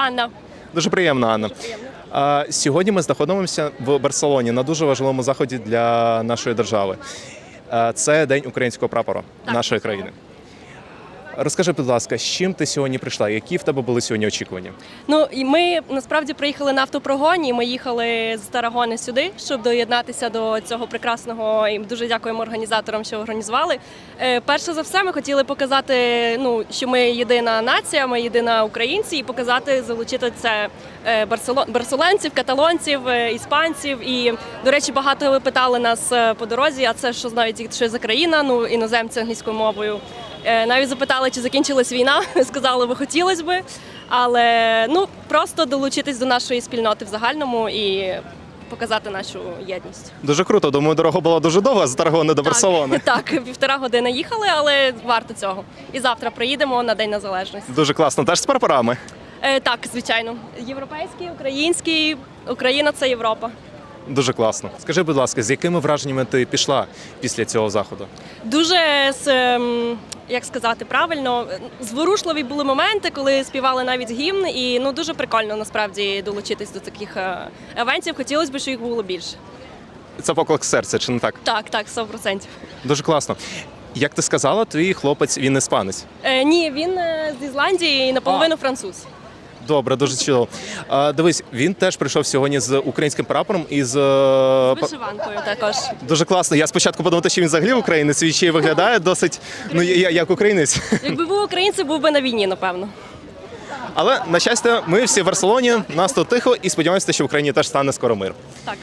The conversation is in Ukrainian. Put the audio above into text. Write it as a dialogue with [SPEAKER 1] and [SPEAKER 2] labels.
[SPEAKER 1] Анна.
[SPEAKER 2] Дуже приємно, Анна. Сьогодні ми знаходимося в Барселоні на дуже важливому заході для нашої держави. Це День українського прапора
[SPEAKER 1] Так,
[SPEAKER 2] нашої країни. Розкажи, будь ласка, з чим ти сьогодні прийшла? Які в тебе були сьогодні очікування?
[SPEAKER 1] Ну і ми насправді приїхали на автопрогоні. Ми їхали з Тарагони сюди, щоб доєднатися до цього прекрасного. І дуже дякуємо організаторам, що організували. Е, Перше за все, ми хотіли показати, ну що ми єдина нація, ми єдина українці, і показати, залучити це е, барсело- барселонців, каталонців, е, іспанців. І до речі, багато питали нас е, по дорозі. А це що знають, що за країна? Ну іноземці англійською мовою. Е, Навіть запитали, чи закінчилась війна. Сказали, би хотілося би. Але ну просто долучитись до нашої спільноти в загальному і показати нашу єдність.
[SPEAKER 2] Дуже круто. Думаю, дорога була дуже довга з Таргони до Барселони.
[SPEAKER 1] Так, так, півтора години їхали, але варто цього. І завтра приїдемо на День Незалежності.
[SPEAKER 2] Дуже класно. Теж з прапорами.
[SPEAKER 1] Е, так, звичайно, європейський, український, Україна це Європа.
[SPEAKER 2] Дуже класно. Скажи, будь ласка, з якими враженнями ти пішла після цього заходу?
[SPEAKER 1] Дуже з, ем, як сказати правильно, зворушливі були моменти, коли співали навіть гімн, і ну дуже прикольно насправді долучитись до таких е, евентів. Хотілося б, щоб їх було більше.
[SPEAKER 2] Це поклик серця, чи не так?
[SPEAKER 1] Так, так, 100%.
[SPEAKER 2] Дуже класно. Як ти сказала, твій хлопець він іспанець.
[SPEAKER 1] Е, ні, він е, з Ізландії і наполовину
[SPEAKER 2] А.
[SPEAKER 1] француз.
[SPEAKER 2] Добре, дуже чудово. А, дивись, він теж прийшов сьогодні з українським прапором і з е, па-
[SPEAKER 1] Вишиванкою також.
[SPEAKER 2] дуже класно. Я спочатку подумав, що він взагалі українець, він ще й виглядає досить ну я- як українець.
[SPEAKER 1] Якби був українцем, був би на війні, напевно.
[SPEAKER 2] Але на щастя, ми всі в Барселоні, нас тут тихо і сподіваємося, що в Україні теж стане скоро мир.
[SPEAKER 1] Так,